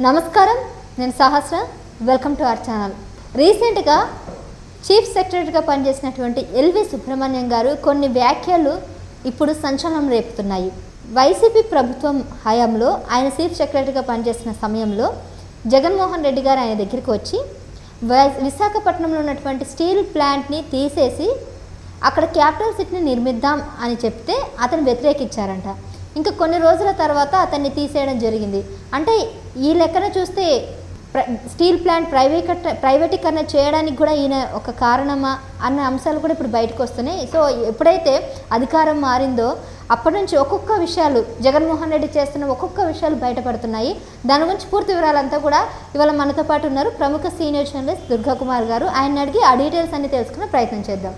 నమస్కారం నేను Sahasra welcome to our channel రీసెంట్గా చీఫ్ సెక్రటరీగా పనిచేసినటువంటి ఎల్వి సుబ్రహ్మణ్యం గారు కొన్ని వ్యాఖ్యలు ఇప్పుడు సంచలనం రేపుతున్నాయి. వైసీపీ ప్రభుత్వం హయాంలో ఆయన చీఫ్ సెక్రటరీగా పనిచేసిన సమయంలో జగన్మోహన్ రెడ్డి గారు ఆయన దగ్గరికి వచ్చి వై- విశాఖపట్నంలో ఉన్నటువంటి స్టీల్ ప్లాంట్ని తీసేసి అక్కడ క్యాపిటల్ సిటీని నిర్మిద్దాం అని చెప్తే అతను వ్యతిరేకించారంట. ఇంకా కొన్ని రోజుల తర్వాత అతన్ని తీసేయడం జరిగింది. అంటే ఈ లెక్కన చూస్తే స్టీల్ ప్లాంట్ ప్రైవేట్ ప్రైవేటీకరణ చేయడానికి కూడా ఈయన ఒక కారణమా అన్న అంశాలు కూడా ఇప్పుడు బయటకు వస్తున్నాయి. సో ఎప్పుడైతే అధికారం మారిందో అప్పటి నుంచి ఒక్కొక్క విషయాలు జగన్మోహన్ రెడ్డి చేస్తున్న ఒక్కొక్క విషయాలు బయటపడుతున్నాయి. దాని గురించి పూర్తి వివరాలంతా కూడా ఇవాళ మనతో పాటు ఉన్నారు ప్రముఖ సీనియర్ జర్నలిస్ట్ దుర్గా కుమార్ గారు. ఆయన అడిగి ఆ డీటెయిల్స్ అన్ని తెలుసుకునే ప్రయత్నం చేద్దాం.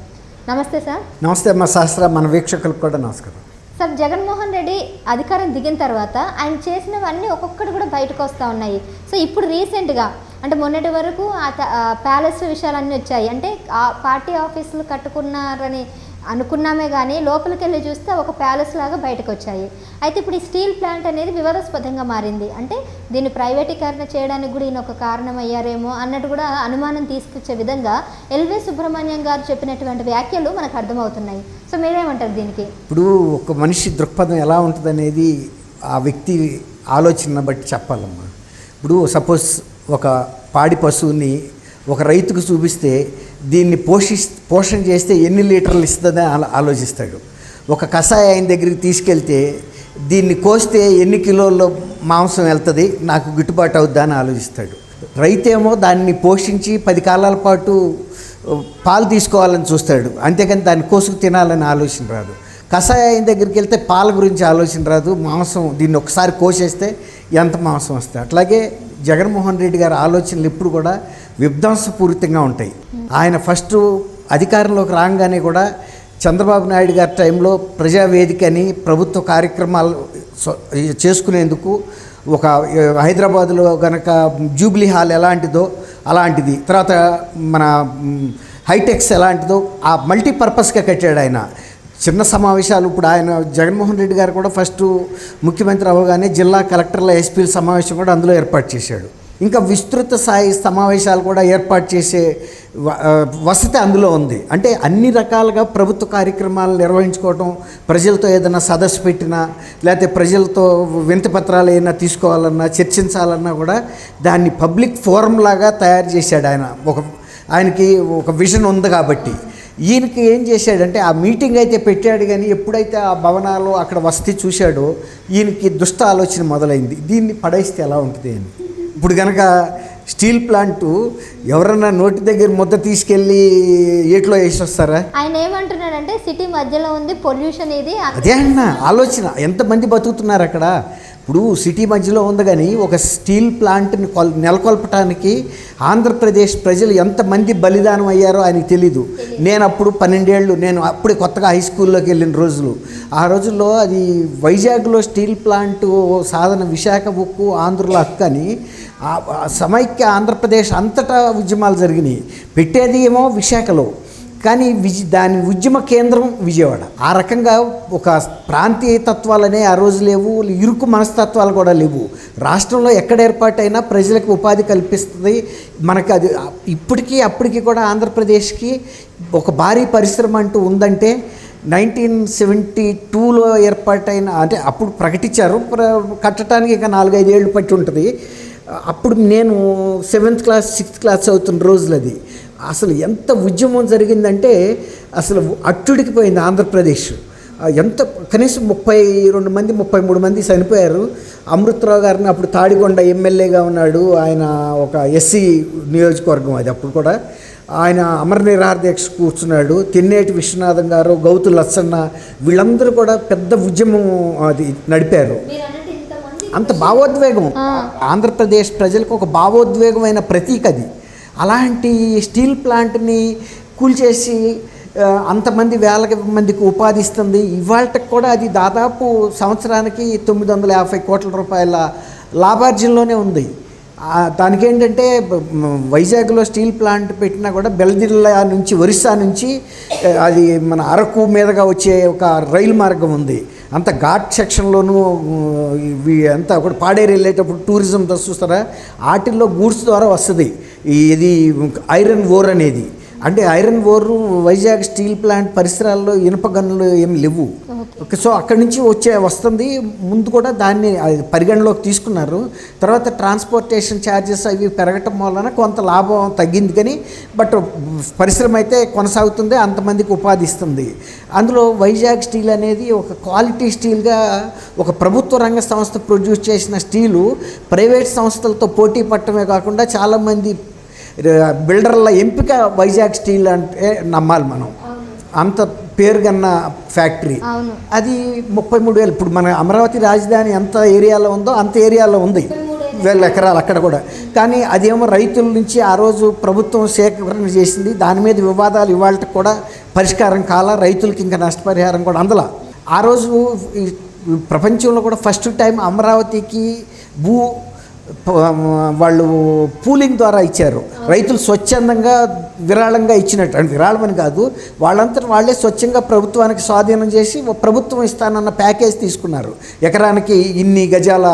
నమస్తే సార్. నమస్తే మా సహస్ర మన వీక్షకులకు కూడా నమస్కారం. సార్ జగన్మోహన్ రెడ్డి అధికారం దిగిన తర్వాత ఆయన చేసినవన్నీ ఒక్కొక్కటి కూడా బయటకు వస్తూ ఉన్నాయి. సో ఇప్పుడు రీసెంట్గా అంటే మొన్నటి వరకు ఆ త- ప్యాలెస్ విషయాలన్నీ వచ్చాయి. అంటే ఆ పార్టీ ఆఫీసులు కట్టుకున్నారని అనుకున్నామే కానీ లోపలికి వెళ్ళి చూస్తే ఒక ప్యాలెస్ లాగా బయటకు వచ్చాయి అయితే ఇప్పుడు ఈ స్టీల్ ప్లాంట్ అనేది వివాదాస్పదంగా మారింది. అంటే దీన్ని ప్రైవేటీకరణ చేయడానికి కూడా ఈయన ఒక కారణం అయ్యారేమో అన్నట్టు కూడా అనుమానం తీసుకొచ్చే విధంగా ఎల్వి సుబ్రహ్మణ్యం గారు చెప్పినటువంటి వ్యాఖ్యలు మనకు అర్థమవుతున్నాయి. సో మీరేమంటారు దీనికి? ఇప్పుడు ఒక మనిషి దృక్పథం ఎలా ఉంటుందనేది ఆ వ్యక్తి ఆలోచన బట్టి చెప్పాలమ్మా. ఇప్పుడు సపోజ్ ఒక పాడి పశువుని ఒక రైతుకు చూపిస్తే దీన్ని పోషి పోషణ చేస్తే ఎన్ని లీటర్లు ఇస్తుందని ఆలో- ఆలోచిస్తాడు. ఒక కషాయ ఆయన దగ్గరికి తీసుకెళ్తే దీన్ని కోస్తే ఎన్ని కిలోల మాంసం వెళ్తుంది నాకు గిట్టుబాటు అవుద్దా అని ఆలోచిస్తాడు. రైతేమో దాన్ని పోషించి పది కాలాల పాటు పాలు తీసుకోవాలని చూస్తాడు. అంతేకాని దాన్ని కోసుకు తినాలని ఆలోచన రాదు. కషాయం దగ్గరికి వెళ్తే పాల గురించి ఆలోచన రాదు. మాంసం దీన్ని ఒకసారి కోసేస్తే ఎంత మాంసం వస్తుంది అట్లాగే జగన్మోహన్ రెడ్డి గారి ఆలోచనలు ఎప్పుడు కూడా విధ్వంసపూరితంగా ఉంటాయి. ఆయన ఫస్ట్ అధికారంలోకి రాగానే కూడా చంద్రబాబు నాయుడు గారి టైంలో ప్రజావేదిక అని ప్రభుత్వ కార్యక్రమాలు చేసుకునేందుకు ఒక హైదరాబాదులో గనక జూబ్లీ హాల్ ఎలాంటిదో అలాంటిది తర్వాత మన హైటెక్స్ ఎలాంటిదో ఆ మల్టీపర్పస్గా కట్టాడు ఆయన. చిన్న సమావేశాలు ఇప్పుడు ఆయన జగన్మోహన్ రెడ్డి గారు కూడా ఫస్ట్ ముఖ్యమంత్రి అవ్వగానే జిల్లా కలెక్టర్ల ఎస్పీల సమావేశం కూడా అందులో ఏర్పాటు చేశాడు. ఇంకా విస్తృత స్థాయి సమావేశాలు కూడా ఏర్పాటు చేసే వసతి అందులో ఉంది. అంటే అన్ని రకాలుగా ప్రభుత్వ కార్యక్రమాలు నిర్వహించుకోవటం ప్రజలతో ఏదైనా సదస్సు పెట్టినా లేకపోతే ప్రజలతో వింత పత్రాలు ఏమైనా తీసుకోవాలన్నా చర్చించాలన్నా కూడా దాన్ని పబ్లిక్ ఫోరం లాగా తయారు చేశాడు ఆయన. ఒక ఆయనకి ఒక విజన్ ఉంది కాబట్టి. ఈయనకి ఏం చేశాడంటే ఆ మీటింగ్ అయితే పెట్టాడు కానీ ఎప్పుడైతే ఆ భవనాలు అక్కడ వసతి చూశాడో ఈయనకి దుష్ట ఆలోచన మొదలైంది. దీన్ని పడేస్తే ఎలా ఉంటుంది అని. ఇప్పుడు కనుక స్టీల్ ప్లాంటు ఎవరన్నా నోటి దగ్గర ముద్ద తీసుకెళ్ళి ఏట్లో వేసి వస్తారా ఆయన ఏమంటున్నాడంటే సిటీ మధ్యలో ఉంది పొల్యూషన్ ఇది అదే అన్న ఆలోచన. ఎంతమంది బతుకుతున్నారు అక్కడ? ఇప్పుడు సిటీ మధ్యలో ఉంది కానీ ఒక స్టీల్ ప్లాంట్ని కొల్ నెలకొల్పటానికి ఆంధ్రప్రదేశ్ ప్రజలు ఎంతమంది బలిదానం అయ్యారో ఆయనకి తెలీదు. నేను అప్పుడు పన్నెండేళ్ళు నేను అప్పుడే కొత్తగా హై స్కూల్లోకి వెళ్ళిన రోజులు. ఆ రోజుల్లో అది వైజాగ్లో స్టీల్ ప్లాంట్ సాధన విశాఖ ఉక్కు ఆంధ్రుల హక్కు అని సమైక్య ఆంధ్రప్రదేశ్ అంతటా ఉద్యమాలు జరిగినాయి. పెట్టేది ఏమో విశాఖలో. కానీ విజ దాని ఉద్యమ కేంద్రం విజయవాడ. ఆ రకంగా ఒక ప్రాంతీయ తత్వాలనే ఆ రోజు లేవు ఇరుకు మనస్తత్వాలు కూడా లేవు. రాష్ట్రంలో ఎక్కడ ఏర్పాటైనా ప్రజలకు ఉపాధి కల్పిస్తుంది. మనకు అది ఇప్పటికీ అప్పటికి కూడా ఆంధ్రప్రదేశ్కి ఒక భారీ పరిశ్రమ అంటూ ఉందంటే నైన్టీన్ సెవెంటీ టూలో ఏర్పాటైన అంటే అప్పుడు ప్రకటించారు. ప్ర కట్టడానికి ఇంకా నాలుగైదు ఏళ్ళు పట్టి ఉంటుంది. అప్పుడు నేను సెవెంత్ క్లాస్ సిక్స్త్ క్లాస్ చదువుతున్న రోజులది. అసలు ఎంత ఉద్యమం జరిగిందంటే అసలు అట్టుడికిపోయింది ఆంధ్రప్రదేశ్. ఆ, ఎంత కనీసం ముప్పై రెండు మంది ముప్పై మూడు మంది చనిపోయారు. అమృతరావు గారిని అప్పుడు తాడికొండ ఎమ్మెల్యేగా ఉన్నాడు ఆయన ఒక ఎస్సీ నియోజకవర్గం అది అప్పుడు కూడా. ఆయన అమర నిరాహార దీక్ష కూర్చున్నాడు. తిన్నేటి విశ్వనాథం గారు గౌతు లచ్చన్న వీళ్ళందరూ కూడా పెద్ద ఉద్యమం అది నడిపారు. అంత భావోద్వేగం. ఆంధ్రప్రదేశ్ ప్రజలకు ఒక భావోద్వేగమైన ప్రతీక అది అలాంటి స్టీల్ ప్లాంట్ని కూల్చేసి అంతమంది వేల మందికి ఉపాధి ఇస్తుంది ఇవాళకి కూడా అది దాదాపు సంవత్సరానికి తొమ్మిది వందల యాభై కోట్ల రూపాయల లాభార్జనలోనే ఉంది. దానికి ఏంటంటే వైజాగ్లో స్టీల్ ప్లాంట్ పెట్టినా కూడా బెల్దిల్లా నుంచి ఒరిస్సా నుంచి అది మన అరకు మీదుగా వచ్చే ఒక రైలు మార్గం ఉంది. అంత ఘాట్ సెక్షన్లోనూ ఇవి అంతా ఒకటి పాడేరు వెళ్ళేటప్పుడు టూరిజం చూస్తారా? వాటిల్లో గూడ్స్ ద్వారా వస్తుంది. ఇది ఐరన్ ఓర్ అనేది. అంటే iron ore Vizag steel plant పరిసరాల్లో ఇనుప గనులు ఏం లేవు. ఓకే సో అక్కడి నుంచి వచ్చే వస్తుంది. ముందు కూడా దాన్ని పరిగణలోకి తీసుకున్నారు. తర్వాత ట్రాన్స్పోర్టేషన్ ఛార్జెస్ అవి పెరగటం వలన కొంత లాభం తగ్గింది కానీ బట్ పరిశ్రమ అయితే కొనసాగుతుంది అంతమందికి ఉపాధి ఇస్తుంది. అందులో వైజాగ్ స్టీల్ అనేది ఒక క్వాలిటీ స్టీల్గా ఒక ప్రభుత్వ రంగ సంస్థ ప్రొడ్యూస్ చేసిన స్టీలు ప్రైవేట్ సంస్థలతో పోటీ పడటమే కాకుండా చాలామంది బిల్డర్ల ఎంపిక వైజాగ్ స్టీల్ అంటే నమ్మాలి మనం. అంత పేరుగన్న ఫ్యాక్టరీ. అది ముప్పై మూడు వేలు. ఇప్పుడు మన అమరావతి రాజధాని ఎంత ఏరియాలో ఉందో అంత ఏరియాలో ఉంది. వేల. ఎకరాలు అక్కడ కూడా. కానీ అదేమో రైతుల నుంచి ఆ రోజు ప్రభుత్వం సేకరణ చేసింది. దాని మీద వివాదాలు ఇవాళ కూడా పరిష్కారం కాల రైతులకి ఇంకా నష్టపరిహారం కూడా అందల. ఆ రోజు ప్రపంచంలో కూడా ఫస్ట్ టైం అమరావతికి భూ వాళ్ళు పూలింగ్ ద్వారా ఇచ్చారు. రైతులు స్వచ్ఛందంగా విరాళంగా ఇచ్చినట్టు అంటే విరాళం అని కాదు వాళ్ళంతా వాళ్ళే స్వచ్ఛంగా ప్రభుత్వానికి స్వాధీనం చేసి ప్రభుత్వం ఇస్తానన్న ప్యాకేజ్ తీసుకున్నారు. ఎకరానికి ఇన్ని గజాల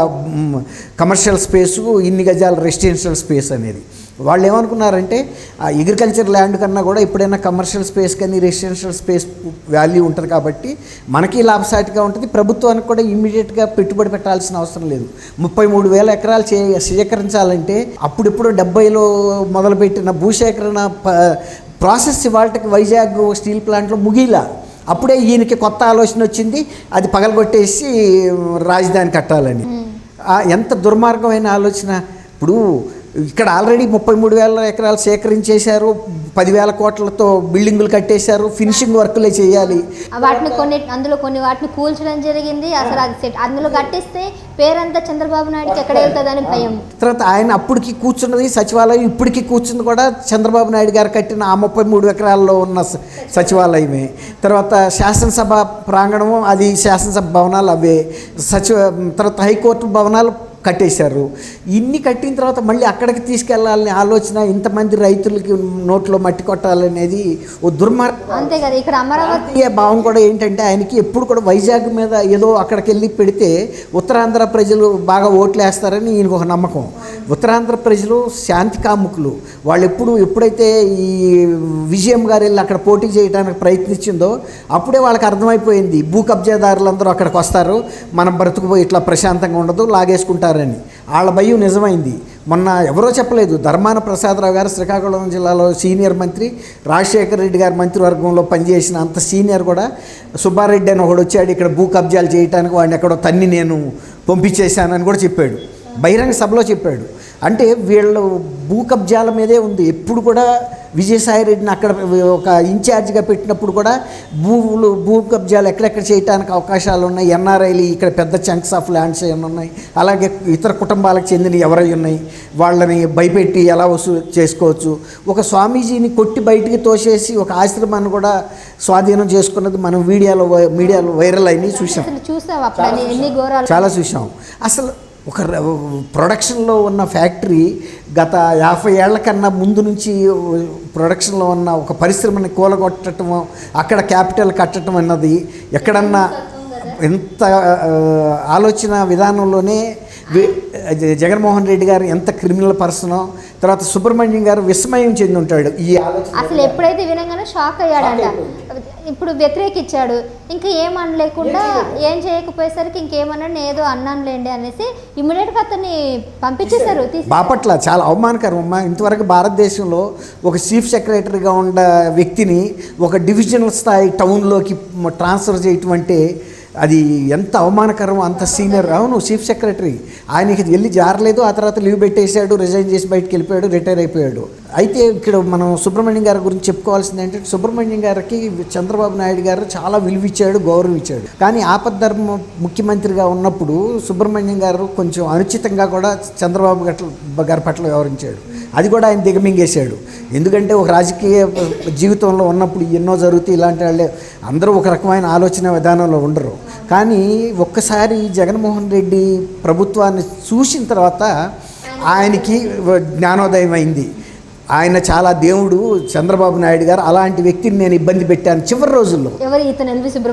కమర్షియల్ స్పేసు ఇన్ని గజాల రెసిడెన్షియల్ స్పేస్ అనేది. వాళ్ళు ఏమనుకున్నారంటే ఆ అగ్రికల్చర్ ల్యాండ్ కన్నా కూడా ఎప్పుడైనా కమర్షియల్ స్పేస్ కానీ రెసిడెన్షియల్ స్పేస్ వాల్యూ ఉంటుంది కాబట్టి మనకి లాభసాటిగా ఉంటుంది. ప్రభుత్వానికి కూడా ఇమ్మీడియట్గా పెట్టుబడి పెట్టాల్సిన అవసరం లేదు. ముప్పై మూడు వేల ఎకరాలు చే సేకరించాలంటే అప్పుడిప్పుడు డెబ్బైలో మొదలుపెట్టిన భూసేకరణ ప- ప్రాసెస్ ఇవాళకి వైజాగ్ స్టీల్ ప్లాంట్లో ముగిలా. అప్పుడే ఈయనకి కొత్త ఆలోచన వచ్చింది అది పగలగొట్టేసి రాజధాని కట్టాలని. ఎంత దుర్మార్గమైన ఆలోచన. ఇప్పుడు ఇక్కడ ఆల్రెడీ ముప్పై మూడు వేల ఎకరాలు సేకరించేశారు పదివేల కోట్లతో బిల్డింగులు కట్టేశారు ఫినిషింగ్ వర్క్లే చేయాలి. వాటిని కొన్ని అందులో కొన్ని వాటిని కూల్చడం జరిగింది అసలు అది సెట్ అందులో కట్టిస్తే పేరంతా చంద్రబాబు నాయుడుకి ఎక్కడ వెళ్తుందని భయం. తర్వాత ఆయన అప్పటికి కూర్చున్నది సచివాలయం ఇప్పటికి కూర్చుంది కూడా చంద్రబాబు నాయుడు గారు కట్టిన ఆ ముప్పై మూడు ఎకరాల్లో ఉన్న సచివాలయమే. తర్వాత శాసనసభ ప్రాంగణము అది శాసనసభ భవనాలు అవే. సచివ తర్వాత హైకోర్టు భవనాలు కట్టేశారు. ఇన్ని కట్టిన తర్వాత మళ్ళీ అక్కడికి తీసుకెళ్ళాలనే ఆలోచన ఇంతమంది రైతులకి నోట్లో మట్టి కొట్టాలనేది ఓ దుర్మార్గం అంతే కదా ఇక్కడ అమరావతి భావం కూడా ఏంటంటే ఆయనకి ఎప్పుడు కూడా వైజాగ్ మీద ఏదో అక్కడికి వెళ్ళి పెడితే ఉత్తరాంధ్ర ప్రజలు బాగా ఓట్లు వేస్తారని ఈయనకు ఒక నమ్మకం. ఉత్తరాంధ్ర ప్రజలు శాంతి కాముకులు. వాళ్ళు ఎప్పుడు ఎప్పుడైతే ఈ విజయం గారు వెళ్ళి అక్కడ పోటీ చేయడానికి ప్రయత్నించిందో అప్పుడే వాళ్ళకి అర్థమైపోయింది. భూ కబ్జాదారులందరూ అక్కడికి వస్తారు. మనం బ్రతుకుపోయి ఇట్లా ప్రశాంతంగా ఉండదు లాగేసుకుంటారని వాళ్ళ భయం నిజమైంది. మొన్న ఎవరో చెప్పలేదు. ధర్మాన ప్రసాదరావు గారు శ్రీకాకుళం జిల్లాలో సీనియర్ మంత్రి రాజశేఖర రెడ్డి గారి మంత్రివర్గంలో పనిచేసిన అంత సీనియర్ కూడా సుబ్బారెడ్డి అని ఒకడు వచ్చాడు. ఇక్కడ భూ కబ్జాలు చేయడానికి వాడిని ఎక్కడో తన్ని నేను పంపించేశానని కూడా చెప్పాడు. బహిరంగ సభలో చెప్పాడు. అంటే వీళ్ళు భూ కబ్జాల మీదే ఉంది. ఎప్పుడు కూడా విజయసాయి రెడ్డిని అక్కడ ఒక ఇన్ఛార్జిగా పెట్టినప్పుడు కూడా భూములు భూ కబ్జాలు ఎక్కడెక్కడ చేయడానికి అవకాశాలు ఉన్నాయి? ఎన్ఆర్ఐలు ఇక్కడ పెద్ద చంక్స్ ఆఫ్ ల్యాండ్స్ ఏమైనా ఉన్నాయి. అలాగే ఇతర కుటుంబాలకు చెందిన ఎవరై ఉన్నాయి? వాళ్ళని భయపెట్టి ఎలా వసూలు చేసుకోవచ్చు? ఒక స్వామీజీని కొట్టి బయటికి తోసేసి ఒక ఆశ్రమాన్ని కూడా స్వాధీనం చేసుకున్నది మనం వీడియోలో వై- మీడియాలో వైరల్ అయినాయి చూసాం ఘోరాలు చాలా చూసాం అసలు ఒక ప్రొడక్షన్లో ఉన్న ఫ్యాక్టరీ గత యాభై ఏళ్ళ కన్నా ముందు నుంచి ప్రొడక్షన్లో ఉన్న ఒక పరిశ్రమని కూలగొట్టడం అక్కడ క్యాపిటల్ కట్టడం అన్నది ఎక్కడన్నా ఎంత ఆలోచన విధానంలోనే జగన్మోహన్ రెడ్డి గారు ఎంత క్రిమినల్ పర్సనో తర్వాత సుబ్రహ్మణ్యం గారు విస్మయం చెంది ఉంటాడు ఈ ఆలోచన. అసలు ఎప్పుడైతే వినగానే షాక్ అయ్యాడంట. ఇప్పుడు వ్యతిరేకించాడు ఇంకా ఏమనలేకుండా ఏం చేయకపోయేసరికి ఇంకేమన్నాడు నేను ఏదో అన్నానులేండి అనేసి ఇమ్మీడియట్గా అతన్ని పంపించేశారు బాపట్ల చాలా అవమానకరం అమ్మా. ఇంతవరకు భారతదేశంలో ఒక చీఫ్ సెక్రటరీగా ఉన్న వ్యక్తిని ఒక డివిజనల్ స్థాయి టౌన్లోకి ట్రాన్స్ఫర్ చేయటం అంటే అది ఎంత అవమానకరం అంత సీనియర్. అవును చీఫ్ సెక్రటరీ. ఆయనకి వెళ్ళి జారలేదు ఆ తర్వాత లీవ్ పెట్టేశాడు రిజైన్ చేసి బయటకు వెళ్ళిపోయాడు రిటైర్ అయిపోయాడు. అయితే ఇక్కడ మనం సుబ్రహ్మణ్యం గారి గురించి చెప్పుకోవాల్సింది ఏంటంటే సుబ్రహ్మణ్యం గారికి చంద్రబాబు నాయుడు గారు చాలా విలువిచ్చాడు గౌరవించాడు గౌరవం ఇచ్చాడు కానీ ఆపద్ధర్మ ముఖ్యమంత్రిగా ఉన్నప్పుడు సుబ్రహ్మణ్యం గారు కొంచెం అనుచితంగా కూడా చంద్రబాబు గట్ల గారి పట్ల వ్యవహరించాడు. అది కూడా ఆయన దిగమింగేశాడు. ఎందుకంటే ఒక రాజకీయ జీవితంలో ఉన్నప్పుడు ఎన్నో జరుగుతాయి ఇలాంటి వాళ్ళే అందరూ ఒక రకమైన ఆలోచన విధానంలో ఉండరు. కానీ ఒక్కసారి జగన్మోహన్ రెడ్డి ప్రభుత్వాన్ని చూసిన తర్వాత ఆయనకి జ్ఞానోదయం అయింది. ఆయన చాలా దేవుడు చంద్రబాబు నాయుడు గారు అలాంటి వ్యక్తిని నేను ఇబ్బంది పెట్టాను చివరి రోజుల్లో.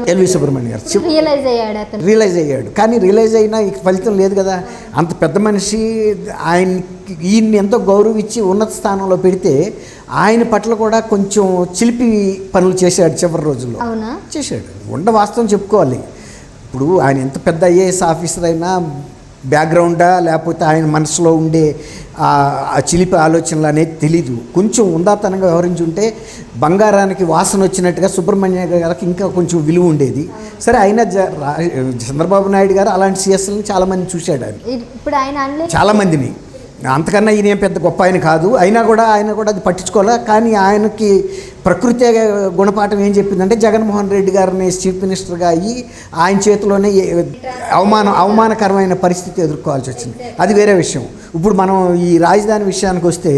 ఎల్వి సుబ్రహ్మణ్యం గారు. రియలైజ్ అయ్యాడు రియలైజ్ అయ్యాడు. కానీ రియలైజ్ అయినా ఫలితం లేదు కదా. అంత పెద్ద మనిషి ఆయన ఈయన్ని ఎంతో గౌరవించి ఉన్నత స్థానంలో పెడితే ఆయన పట్ల కూడా కొంచెం చిలిపి పనులు చేశాడు చివరి రోజుల్లో. చేశాడు. ఉండ వాస్తవం చెప్పుకోవాలి. ఇప్పుడు ఆయన ఎంత పెద్ద ఐఏఎస్ ఆఫీసర్ అయినా బ్యాక్గ్రౌండా లేకపోతే ఆయన మనసులో ఉండే ఆ చిలిపి ఆలోచనలు అనేది తెలీదు. కొంచెం ఉందాతనంగా వ్యవహరించి ఉంటే బంగారానికి వాసన వచ్చినట్టుగా సుబ్రహ్మణ్య గారికి ఇంకా కొంచెం విలువ ఉండేది. సరే అయినా జ రా- చంద్రబాబు నాయుడు గారు అలాంటి సీఎస్ని చాలామంది చూశాడు ఆయన. ఇప్పుడు ఆయన చాలామందిని. అంతకన్నా ఈయన పెద్ద గొప్ప ఆయన కాదు. అయినా కూడా ఆయన కూడా అది పట్టించుకోలే. కానీ ఆయనకి ప్రకృతి గుణపాఠం ఏం చెప్పిందంటే జగన్మోహన్ రెడ్డి గారిని చీఫ్ మినిస్టర్గా అయ్యి ఆయన చేతిలోనే అవమానం అవమానకరమైన పరిస్థితి ఎదుర్కోవాల్సి వచ్చింది. అది వేరే విషయం. ఇప్పుడు మనం ఈ రాజధాని విషయానికి వస్తే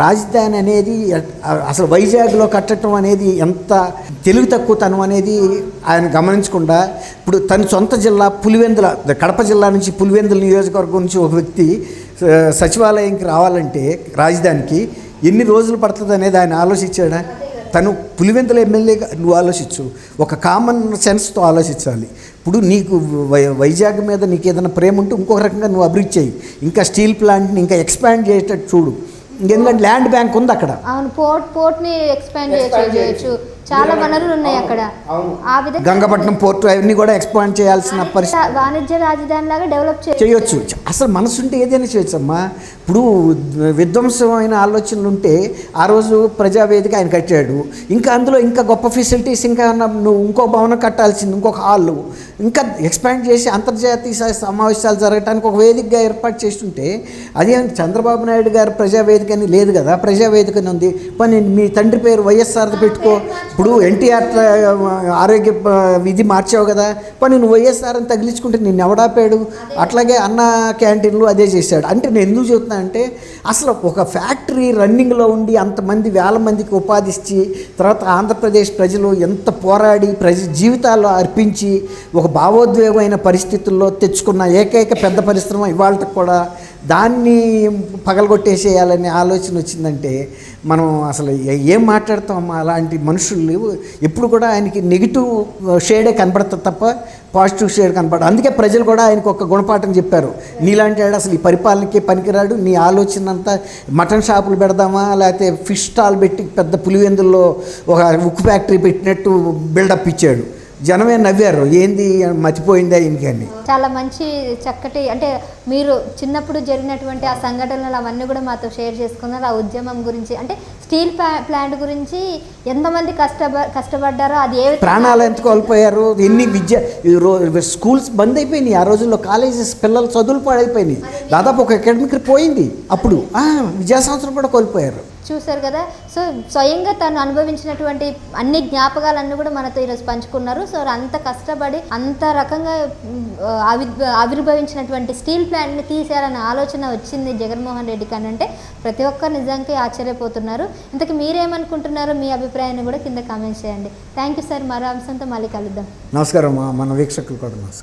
రాజధాని అనేది అసలు వైజాగ్లో కట్టడం అనేది ఎంత తెలివి తక్కువతనం అనేది ఆయన గమనించకుండా ఇప్పుడు తన సొంత జిల్లా పులివెందుల కడప జిల్లా నుంచి పులివెందుల నియోజకవర్గం నుంచి ఒక వ్యక్తి సచివాలయంకి రావాలంటే రాజధానికి ఎన్ని రోజులు పడుతుంది అనేది ఆయన ఆలోచించాడా? తను పులివెందుల ఎమ్మెల్యేగా నువ్వు ఆలోచించు. ఒక కామన్ సెన్స్తో ఆలోచించాలి. ఇప్పుడు నీకు వై వైజాగ్ మీద నీకు ఏదైనా ప్రేమ ఉంటే ఇంకొక రకంగా నువ్వు అభివృద్ధి చేయి. ఇంకా స్టీల్ ప్లాంట్ని ఇంకా ఎక్స్పాండ్ చేసేటట్టు చూడు. ఎందుకంటే ల్యాండ్ బ్యాంక్ ఉంది అక్కడ. అవును పోర్ట్ పోర్ట్ని ఎక్స్పాండ్ చేయొచ్చు. చాలా వనరులు ఉన్నాయి అక్కడ. ఆ విధంగా గంగపట్నం పోర్టు అవన్నీ కూడా ఎక్స్పాండ్ చేయాల్సిన పరిస్థితి. వాణిజ్య రాజధాని లాగా డెవలప్ చేయొచ్చు. చేయొచ్చు. అసలు మనసుంటే ఏదైనా చేయొచ్చు అమ్మా. ఇప్పుడు విధ్వంసమైన ఆలోచనలు ఉంటే ఆ రోజు ప్రజావేదిక ఆయన కట్టాడు. ఇంకా అందులో ఇంకా గొప్ప ఫెసిలిటీస్ ఇంకా నువ్వు ఇంకో భవనం కట్టాల్సింది ఇంకొక హాల్. ఇంకా ఎక్స్పాండ్ చేసి అంతర్జాతీయ సమావేశాలు జరగడానికి ఒక వేదికగా ఏర్పాటు చేస్తుంటే అదే చంద్రబాబు నాయుడు గారు ప్రజావేదిక అని లేదు కదా ప్రజావేదిక అని ఉంది. పని మీ తండ్రి పేరు వైఎస్ఆర్ పెట్టుకో. ఇప్పుడు ఎన్టీఆర్ ఆరోగ్య విధి మార్చావు కదా పని నువ్వు వైఎస్ఆర్ అని తగిలించుకుంటే నిన్ను ఎవడాపాడు అట్లాగే అన్న క్యాంటీన్లు అదే చేశాడు. అంటే నేను ఎందుకు చెప్తున్నా అంటే అసలు ఒక ఫ్యాక్టరీ రన్నింగ్లో ఉండి అంతమంది వేల మందికి ఉపాధి ఇచ్చి తర్వాత ఆంధ్రప్రదేశ్ ప్రజలు ఎంత పోరాడి ప్రజ జీవితాలు అర్పించి ఒక భావోద్వేగమైన పరిస్థితుల్లో తెచ్చుకున్న ఏకైక పెద్ద పరిశ్రమ ఇవాళ కూడా దాన్ని పగలగొట్టేసేయాలనే ఆలోచన వచ్చిందంటే మనం అసలు ఏం మాట్లాడతాం అలాంటి మనుషులు ఎప్పుడు కూడా ఆయనకి నెగిటివ్ షేడే కనపడుతుంది తప్ప పాజిటివ్ షేడ్ కనపడదు. అందుకే ప్రజలు కూడా ఆయనకు ఒక గుణపాఠం చెప్పారు. నీలాంటి వాడు అసలు ఈ పరిపాలనకే పనికిరాడు. నీ ఆలోచన అంతా మటన్ షాపులు పెడదామా? లేకపోతే ఫిష్ స్టాల్ పెట్టి పెద్ద పులివెందుల్లో ఒక ఉక్కు ఫ్యాక్టరీ పెట్టినట్టు బిల్డప్ ఇచ్చాడు. జనమే నవ్వారు. ఏంది మతిపోయిందా ఇంకని చాలా మంచి చక్కటి అంటే మీరు చిన్నప్పుడు జరిగినటువంటి ఆ సంఘటనలు అవన్నీ కూడా మాతో షేర్ చేసుకున్నారు. ఆ ఉద్యమం గురించి అంటే స్టీల్ ప్లా- ప్లాంట్ గురించి ఎంతమంది కష్టప కష్టపడ్డారో అది ఏ ప్రాణాలు ఎంత కోల్పోయారు? ఎన్ని విద్య స్కూల్స్ బంద్ అయిపోయినాయి. ఆ రోజుల్లో కాలేజెస్ పిల్లల చదువులు పాడైపోయినాయి. దాదాపు ఒక అకాడమిక్ పోయింది అప్పుడు. ఆ, విద్యా సంవత్సరం కూడా కోల్పోయారు. చూశారు కదా. సో స్వయంగా తను అనుభవించినటువంటి అన్ని జ్ఞాపకాలన్నీ కూడా మనతో ఈరోజు పంచుకున్నారు. సో అంత కష్టపడి అంత రకంగా ఆవి ఆవిర్భవించినటువంటి స్టీల్ ప్లాంట్ని తీసేయాలనే ఆలోచన వచ్చింది జగన్మోహన్ రెడ్డికి అని అంటే ప్రతి ఒక్కరు నిజానికి ఆశ్చర్యపోతున్నారు. ఇంతకు మీరేమనుకుంటున్నారో మీ అభిప్రాయాన్ని కూడా కింద కామెంట్ చేయండి. Thank you sir. మరో అంశంతో మళ్ళీ కలుద్దాం. నమస్కారం మన వీక్షకులు కూడా నమస్కారం.